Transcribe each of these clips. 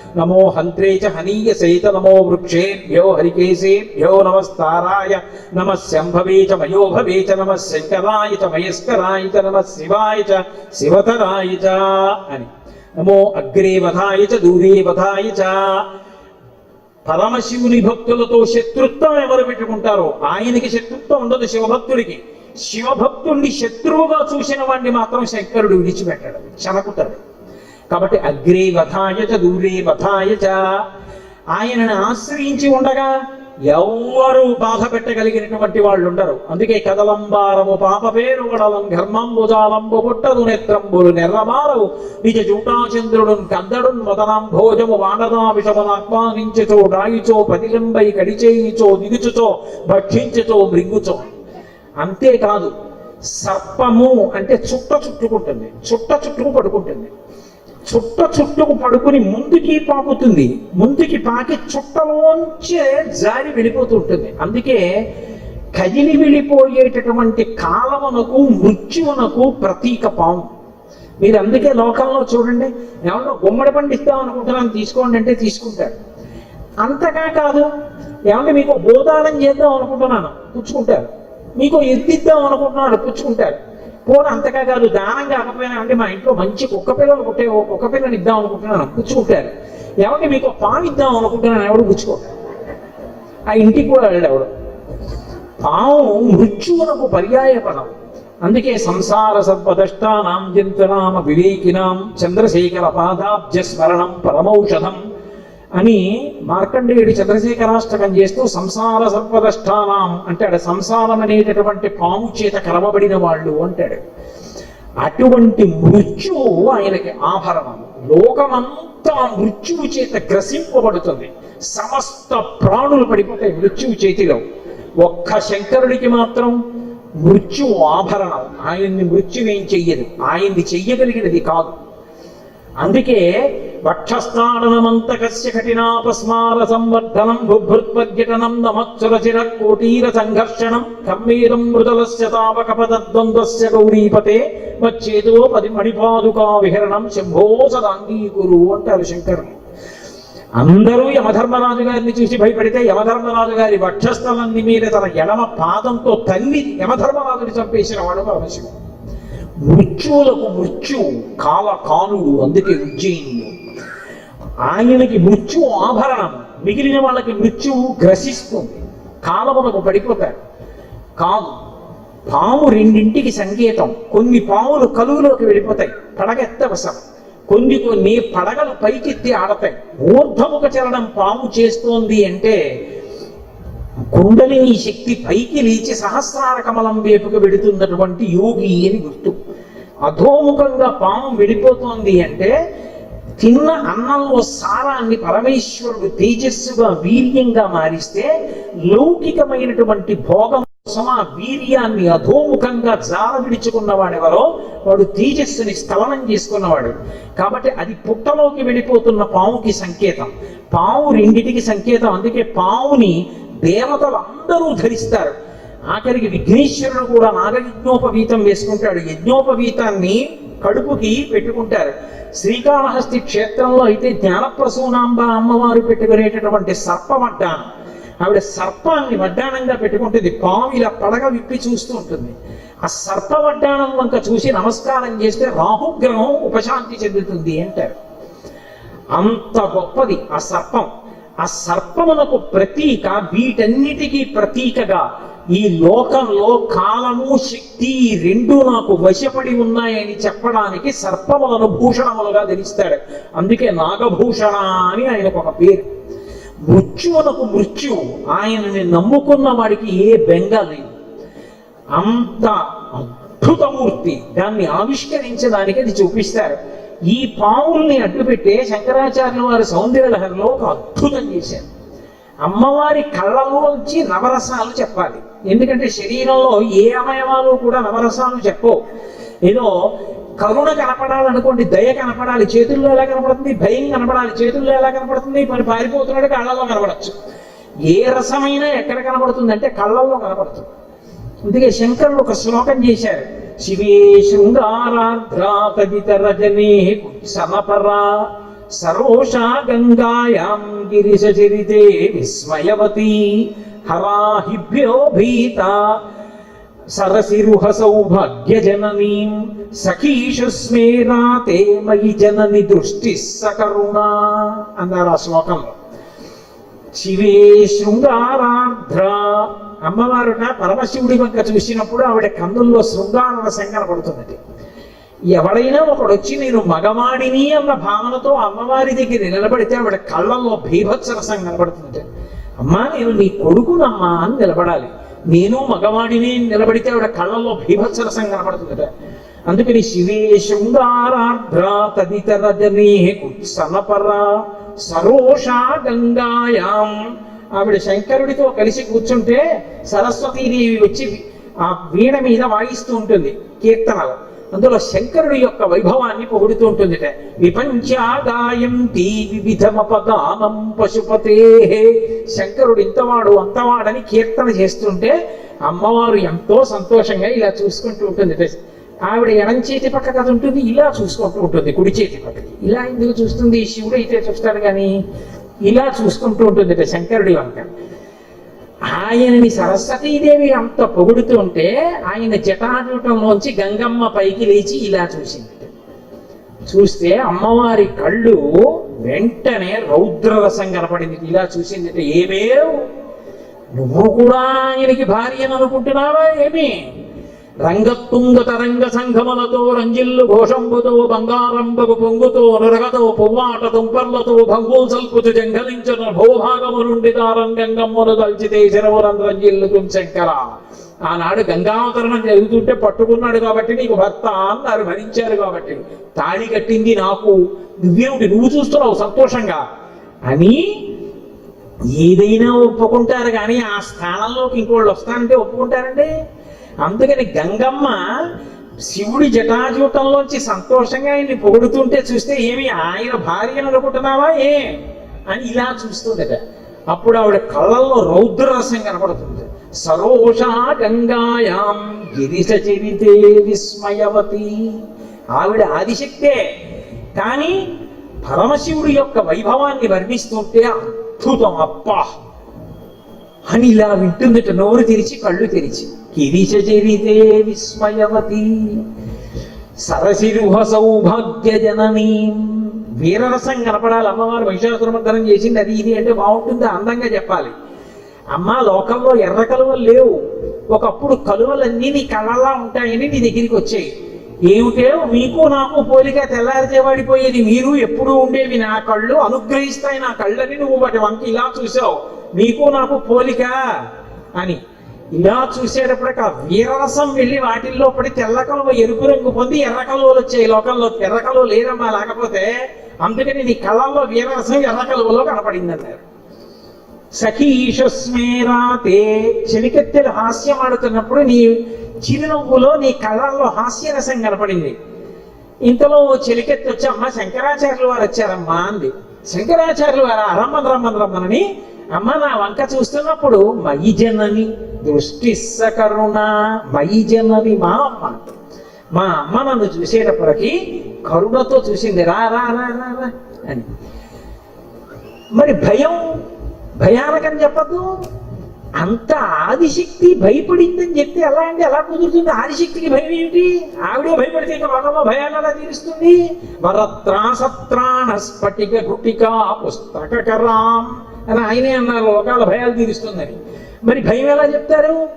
నమో హంత్రే చ హనీయసే చ నమో వృక్షేభ్యో హరికేశేభ్యో నమస్తారాయ నమ శంభవే చ మయోభవే చ నమ శంకరాయ చ మయస్కరాయ చ నమ శివాయ చ శివతరాయ చ అని. నమో అగ్రే వధాయ చ దూరే వధాయ చ. పరమశివుని భక్తులతో శత్రుత్వం ఎవరు పెట్టుకుంటారో ఆయనకి శత్రుత్వం ఉండదు శివభక్తుడికి. శివభక్తుణ్ణి శత్రువుగా చూసిన వాడిని మాత్రం శంకరుడు విడిచిపెట్టాడు చనకుతాడు కాబట్టి అగ్రే వథాయ చ దూరే వథాయ చ. ఆయనను ఆశ్రయించి ఉండగా ఎవ్వరూ బాధ పెట్టగలిగినటువంటి వాళ్ళు ఉండరు. అందుకే కదలంబారము పాప పేరు గడలం ఘర్మంబు జాలంబు పుట్టదు నేత్రంబులు నెర్రమారవు నిజ చూటాచంద్రుడు కందడు మదనం భోజము వాడదా విషమనాక్మానించుచో రాయిచో పదిలంబై కడిచేయిచో దిగుచుచో భక్షించుచో మృంగుచో. అంతేకాదు సర్పము అంటే చుట్ట చుట్టుకుంటుంది. చుట్ట చుట్టుకు పడుకుంటుంది. చుట్ట చుట్టకు పడుకుని ముందుకి పాకుతుంది. ముందుకి పాకి చుట్టలోంచే జారి వెళ్ళిపోతూ ఉంటుంది అందుకే కదిలి వెళ్ళిపోయేటటువంటి కాలమునకు మృత్యువునకు ప్రతీక పాము. మీరు అందుకే లోకంలో చూడండి ఏమన్నా గుమ్మడి పండు ఇస్తాం అనుకుంటున్నాను తీసుకోండి అంటే తీసుకుంటారు. అంతగా కాదు ఏమంటే మీకు గోదానం చేద్దాం అనుకుంటున్నాను పుచ్చుకుంటారు. మీకు ఎత్తిద్దాం అనుకుంటున్నాడు పుచ్చుకుంటారు. పోను అంతగా కాదు దానం కాకపోయినా అంటే మా ఇంట్లో మంచి కుక్క పిల్లలు పుట్టే ఓ కుక్క పిల్లని ఇద్దాం అనుకుంటున్నాను పుచ్చుకుంటారు. ఎవరికి మీకు పాము ఇద్దాం అనుకుంటున్నాను ఎవడు పుచ్చుకో? ఆ ఇంటికి కూడా వెళ్ళాడు ఎవడు. పాము మృత్యువునకు పర్యాయ పదం అందుకే సంసార సర్వదష్టానాం జంతునామ వివేకినాం చంద్రశేఖర పాదాబ్జ స్మరణం పరమౌషధం. అని మార్కండేయుడు చంద్రశేఖరాష్టకం చేస్తూ సంసార సర్వదష్టానం అంటాడు. సంసారం అనేటటువంటి పాము చేత కలవబడిన వాళ్ళు అంటాడు. అటువంటి మృత్యువు ఆయనకి ఆభరణం. లోకమంతా మృత్యువు చేత గ్రసింపబడుతుంది. సమస్త ప్రాణులు పడిపోతాయి మృత్యువు చేతిలో. ఒక్క శంకరుడికి మాత్రం మృత్యువు ఆభరణం. ఆయన్ని మృత్యువేం చెయ్యదు. ఆయన్ని చెయ్యగలిగినది కాదు. అందుకే వక్షస్థానమంతకస్య కఠినాపస్మార సంవర్ధనం బుభృత్పర్యటనం నమచ్చురచిర కోటీర సంఘర్షణం కమ్మీరం మృదలస్య తావకపదద్వంద్వస్య గౌరీపతే వచ్చేదో పది మణిపాదుకా విహరణం శంభో సదాంగీకురు అంటారు శంకరులు అందరూ యమధర్మరాజు గారిని చూసి భయపడితే యమధర్మరాజు గారి వక్షస్థలాన్ని మీద తన ఎడమ పాదంతో తల్లి యమధర్మరాజుని చంపేసిన వాడు పరమశివుడు. మృత్యువులకు మృత్యు కాల కాలుడు అందుకే ఉజ్జయినుడు. ఆయనకి మృత్యువు ఆభరణం. మిగిలిన వాళ్ళకి మృత్యువు గ్రసిస్తుంది. కాలమునకు పడిపోతారు. కాదు పాము రెండింటికి సంకేతం. కొన్ని పాములు కలువులోకి వెళ్ళిపోతాయి. పడగెత్తవసం కొన్ని కొన్ని పడగలు పైకెత్తి ఆడతాయి. ఊర్ధముఖ చలనం పాము చేస్తోంది అంటే కుండలిని శక్తి పైకి లేచి సహస్రార కమలం వైపుకు వెడుతున్నటువంటి యోగి అని గుర్తు. అధోముఖంగా పాము వెళ్ళిపోతోంది అంటే తిన్న అన్నంలో సారాన్ని పరమేశ్వరుడు తేజస్సుగా వీర్యంగా మారిస్తే లౌకికమైనటువంటి భోగం కోసం ఆ వీర్యాన్ని అధోముఖంగా జార విడుచుకున్నవాడెవరో వాడు తేజస్సుని స్థలనం చేసుకున్నవాడు. కాబట్టి అది పుట్టలోకి వెళ్ళిపోతున్న పాముకి సంకేతం. పాము రెండిటికి సంకేతం. అందుకే పావుని దేవతలు అందరూ ధరిస్తారు. ఆఖరికి విఘ్నేశ్వరుడు కూడా నాగయజ్ఞోపవీతం వేసుకుంటాడు. యజ్ఞోపవీతాన్ని కడుపుకి పెట్టుకుంటారు. శ్రీకాళహస్తి క్షేత్రంలో అయితే జ్ఞానప్రసూనాంబ అమ్మవారు పెట్టుకునేటటువంటి సర్పమడ్డానం ఆవిడ సర్పాన్ని వడ్డానంగా పెట్టుకుంటుంది. పాము ఇలా పడగ విప్పి చూస్తూ ఉంటుంది. ఆ సర్ప వడ్డానం వంక చూసి నమస్కారం చేస్తే రాహుగ్రహం ఉపశాంతి చెందుతుంది అంటారు. అంత గొప్పది ఆ సర్పం. ఆ సర్పమునకు ప్రతీక వీటన్నిటికీ ప్రతీకగా ఈ లోకంలో కాలము శక్తి ఈ రెండు నాకు వశపడి ఉన్నాయని చెప్పడానికి సర్పములను భూషణములుగా ధరిస్తాడు. అందుకే నాగభూషణ అని ఆయనకు ఒక పేరు. మృత్యువునకు మృత్యు ఆయనని నమ్ముకున్న వాడికి ఏ బెంగ లేదు. అంత అద్భుతమూర్తి. దాన్ని ఆవిష్కరించడానికి అది చూపిస్తారు. ఈ పావుల్ని అడ్డుపెట్టే శంకరాచార్యుల వారి సౌందర్యలహరిలో ఒక అద్భుతం చేశారు. అమ్మవారి కళ్ళలోంచి నవరసాలు చెప్పాలి. ఎందుకంటే శరీరంలో ఏ అవయవాలు కూడా నవరసాలు చెప్పవు. ఏదో కరుణ కనపడాలనుకోండి దయ కనపడాలి చేతుల్లో ఎలా కనపడుతుంది? భయం కనపడాలి చేతుల్లో ఎలా కనపడుతుంది? మరి పారిపోతున్నాడు కళ్ళల్లో కనపడచ్చు. ఏ రసమైనా ఎక్కడ కనపడుతుంది అంటే కళ్ళల్లో కనపడుతుంది. అందుకే శంకరుడు ఒక శ్లోకం చేశారు. శివే శృంగారాధ్రా కవిత రజనీ సమపరా సరోషా గంగాయాం గిరిశచరితే విస్మయవతి. హరాహిభ్యో భీత. సరసిరుహ సౌభాగ్యజననీం సఖీషు స్మేరాతే మయి జనని దృష్టి సకరుణా. అన్నారు ఆ శ్లోకంలో శివే శృంగారార్ధ్ర అమ్మవారున పరమశివుడి వంక చూసినప్పుడు ఆవిడ కన్నుల్లో శృంగార సంగన పడుతుందండి ఎవడైనా ఒకడు వచ్చి నేను మగవాడిని అన్న భావనతో అమ్మవారి దగ్గర నిలబడితే ఆవిడ కళ్ళల్లో భీభత్సరసం కనబడుతుంది అమ్మా నేను నీ కొడుకునమ్మా అని నిలబడాలి. నేను మగవాడిని నిలబడితే ఆవిడ కళ్ళల్లో భీభత్సరసం కనబడుతుందట అందుకని శివే శృంగారార్ధ్ర తదితర జనే కుత్సనపర సరోషా గంగాయాం ఆవిడ శంకరుడితో కలిసి కూర్చుంటే సరస్వతీదేవి వచ్చి ఆ వీణ మీద వాయిస్తూ ఉంటుంది కీర్తనలు. అందులో శంకరుడి యొక్క వైభవాన్ని పొగుడుతూ ఉంటుందిట. టీ వివిధమపదానం పశుపతే శంకరుడు ఇంతవాడు అంతవాడని కీర్తన చేస్తుంటే అమ్మవారు ఎంతో సంతోషంగా ఇలా చూసుకుంటూ ఉంటుంది ఆవిడ ఎడం చేతి పక్క కథ ఉంటుంది ఇలా చూసుకుంటూ ఉంటుంది కుడి చేతి పక్కకి ఇలా ఎందుకు చూస్తుంది? శివుడు అయితే చూస్తాడు కానీ ఇలా చూసుకుంటూ ఉంటుంది శంకరుడి వంక. ఆయనని సరస్వతీదేవి అంత పొగుడుతూ ఉంటే ఆయన జటాజూటంలోంచి గంగమ్మ పైకి లేచి ఇలా చూసింది. చూస్తే అమ్మవారి కళ్ళు వెంటనే రౌద్రరసం కనపడింది. ఇలా చూసింది ఏమేవ్ నువ్వు కూడా ఆయనకి భార్య అనుకుంటున్నావా? ఏమి? రంగతుంగ తరంగ సంఘములతో రంజిల్లు ఘోషంబుతో బంగారంబకు పొంగుతో నురగతో పువ్వాట తుంపర్లతో భంగుల్ సల్పుచు జంఘలించిన భూభాగము నుండి తారంగంగమ్మును దల్చితే శరవురం రంజిల్లు శంకర. ఆనాడు గంగావతరణం జరుగుతుంటే పట్టుకున్నాడు కాబట్టి నీకు భర్త అన్నారు భరించారు కాబట్టి. తాళి కట్టింది నాకు. నువ్వేమిటి నువ్వు చూస్తున్నావు సంతోషంగా. అని ఏదైనా ఒప్పుకుంటారు కానీ ఆ స్థానంలోకి ఇంకోళ్ళు వస్తానంటే ఒప్పుకుంటారండి. అందుకని గంగమ్మ శివుడి జటాజూటంలోంచి సంతోషంగా ఆయన్ని పొగుడుతుంటే చూస్తే ఏమి ఆయన భార్య అనుకుంటున్నావా ఏ? అని ఇలా చూస్తుందట. అప్పుడు ఆవిడ కళ్ళల్లో రౌద్రరసం కనపడుతుంది. సరోష గంగాయాం గిరిశ చరితే విస్మయవతి ఆవిడ ఆదిశక్తే. కానీ పరమశివుడి యొక్క వైభవాన్ని వర్ణిస్తుంటే అద్భుతం అప్పా అని ఇలా వింటుందట. నోరు తెరిచి కళ్ళు తెరిచి. కిరీషచరితే విస్మయవతి సరసిరుహ సౌభాగ్య జననీ. వీరరసం కనపడాలి. అమ్మవారు మహిషాసురమర్దనం చేసింది. అది ఇది అంటే బాగుంటుంది. అందంగా చెప్పాలి. అమ్మ లోకంలో ఎర్ర కలువలు లేవు. ఒకప్పుడు కలువలన్నీ నీ కళ్ళలా ఉంటాయని నీ దగ్గరికి వచ్చాయి. ఏమిటే? మీకు నాకు పోలిక తెల్లారితేవాడిపోయేది. మీరు ఎప్పుడూ ఉండేవి నా కళ్ళు. అనుగ్రహిస్తాయి నా కళ్ళని నువ్వు వాటి వంక ఇలా చూసావు. మీకు నాకు పోలిక అని. ఇలా చూసేటప్పటికి ఆ వీరరసం వెళ్ళి వాటిల్లో పడి తెల్ల కలువ ఎరుపు రంగు పొంది ఎర్ర కలువలు వచ్చాయి లోకంలో. ఎర్ర కలువ లేదమ్మా లేకపోతే అందుకని నీ కళ్ళల్లో వీరరసం ఎర్ర కలువలో కనపడింది అన్నారు సఖీషస్మేరాతే చెలికెత్తెలు హాస్యం ఆడుతున్నప్పుడు నీ చిరునవ్వులో నీ కళ్ళల్లో హాస్యరసం కనపడింది. ఇంతలో చెలికెత్తి వచ్చి అమ్మ శంకరాచార్యులు వారు వచ్చారమ్మా అంది. శంకరాచార్యులు వారు? రమ్మని రమ్మని రమ్మనని అమ్మ నా వంక చూస్తున్నప్పుడు మయి జనని దృష్టి కరుణ మయి జనని మా అమ్మ. మా అమ్మ నన్ను చూసేటప్పటికి కరుణతో చూసింది రా రా రా రా రా అని. మరి భయం భయానకని చెప్పద్దు. అంత ఆదిశక్తి భయపడిందని చెప్తే ఎలా అంటే ఎలా కుదురుతుంది? ఆదిశక్తికి భయం ఏమిటి? ఆవిడ భయపడితే ఇంకా లోకంలో భయాన్ని ఎలా తీరుస్తుంది? వరత్రాసత్రాణ స్ఫటిక గుటికా పుస్తకరాం అని ఆయనే అన్నారు లోకాల భయాలు తీరుస్తుందని. మరి భయం ఎలా చెప్తారు?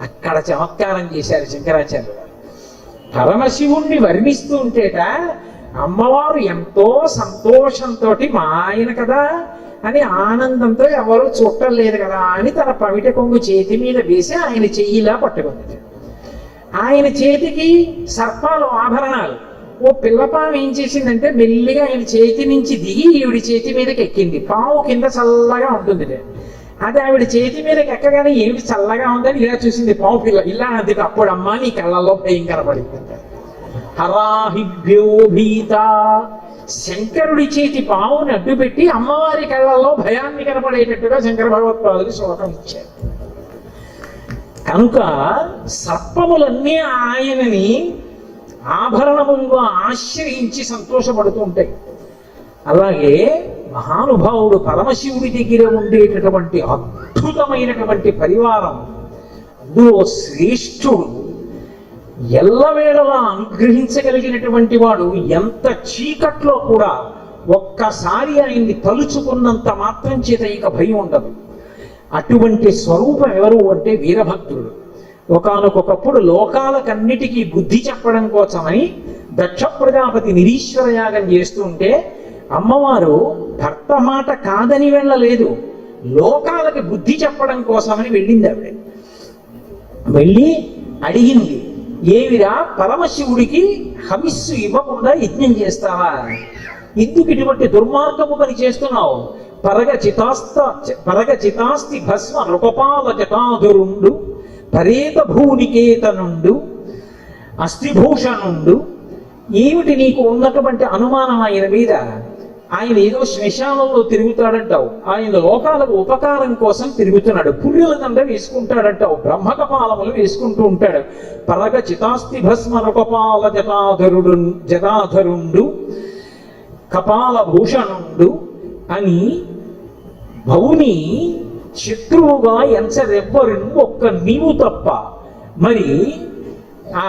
అక్కడ చమత్కారం చేశారు శంకరాచార్య గారు పరమశివుణ్ణి వర్ణిస్తూ ఉంటేట అమ్మవారు ఎంతో సంతోషంతో మా ఆయన కదా అని ఆనందంతో ఎవరు చూడటం లేదు కదా అని తన పవిట కొంగు చేతి మీద వేసి ఆయన చెయ్యిలా పట్టుకుంది. ఆయన చేతికి సర్పాలు ఆభరణాలు. ఓ పిల్లపాము ఏం చేసిందంటే మెల్లిగా ఆయన చేతి నుంచి దిగి ఈవిడి చేతి మీదకి ఎక్కింది. పాము కింద చల్లగా ఉంటుంది అది ఆవిడ చేతి మీదకి ఎక్కగానే ఏమిటి చల్లగా ఉందని ఇలా చూసింది పాము పిల్ల. ఇలా అది అప్పుడు అమ్మ నీ కళ్ళల్లో భయం కనబడింది. హరాహిభ్యో భీత. శంకరుడి చేతి పావుని అడ్డుపెట్టి అమ్మవారి కళ్ళల్లో భయాన్ని కనపడేటట్టుగా శంకర భగవత్పాదులు శ్లోకం ఇచ్చారు. కనుక సర్పములన్నీ ఆయనని ఆభరణములుగా ఆశ్రయించి సంతోషపడుతూ ఉంటాయి. అలాగే మహానుభావుడు పరమశివుడి దగ్గర ఉండేటటువంటి అద్భుతమైనటువంటి పరివారం. అందులో శ్రేష్ఠుడు ఎల్లవేళలా అనుగ్రహించగలిగినటువంటి వాడు ఎంత చీకట్లో కూడా ఒక్కసారి ఆయన్ని తలుచుకున్నంత మాత్రం చేత ఇక భయం ఉండదు. అటువంటి స్వరూపం ఎవరు అంటే వీరభక్తుడు ఒకానొకప్పుడు లోకాలకన్నిటికీ బుద్ధి చెప్పడం కోసమని దక్ష ప్రజాపతి నిరీశ్వర యాగం చేస్తుంటే అమ్మవారు భర్త మాట కాదని వెళ్ళలేదు. లోకాలకి బుద్ధి చెప్పడం కోసమని వెళ్ళింది ఆవిడ. వెళ్ళి అడిగింది ఏవిరా పరమశివుడికి హవిస్సు ఇవ్వకుండా యజ్ఞం చేస్తావా? ఎందుకు ఇటువంటి దుర్మార్గము పని చేస్తున్నావు? పరగ చితాస్త పరగ చితాస్తి భస్మ నృపపాల జటాదురుండు పరేత భూనికేతనుండు అస్థిభూషణుండు ఏమిటి నీకు ఉన్నటువంటి అనుమానం ఆయన మీద? ఆయన ఏదో శ్మశానంలో తిరుగుతాడంటావు. ఆయన లోకాలకు ఉపకారం కోసం తిరుగుతున్నాడు. పుర్రెల దండ వేసుకుంటాడంటావు. బ్రహ్మకపాలములు వేసుకుంటూ ఉంటాడు. పరగ చితాస్తి భస్మ రూపపాల జటాధరుడు జటాధరుండు కపాల భూషణుండు అని భౌని శత్రువుగా ఎంచరెవ్వరు ఒక్క నీవు తప్ప. మరి ఆ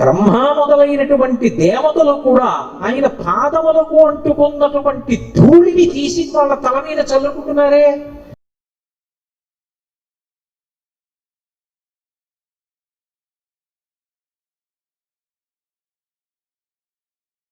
బ్రహ్మ మొదలైనటువంటి దేవతలు కూడా ఆయన పాదములకు అంటుకున్నటువంటి ధూళిని తీసి వాళ్ళ తల మీద చల్లుకుంటున్నారే?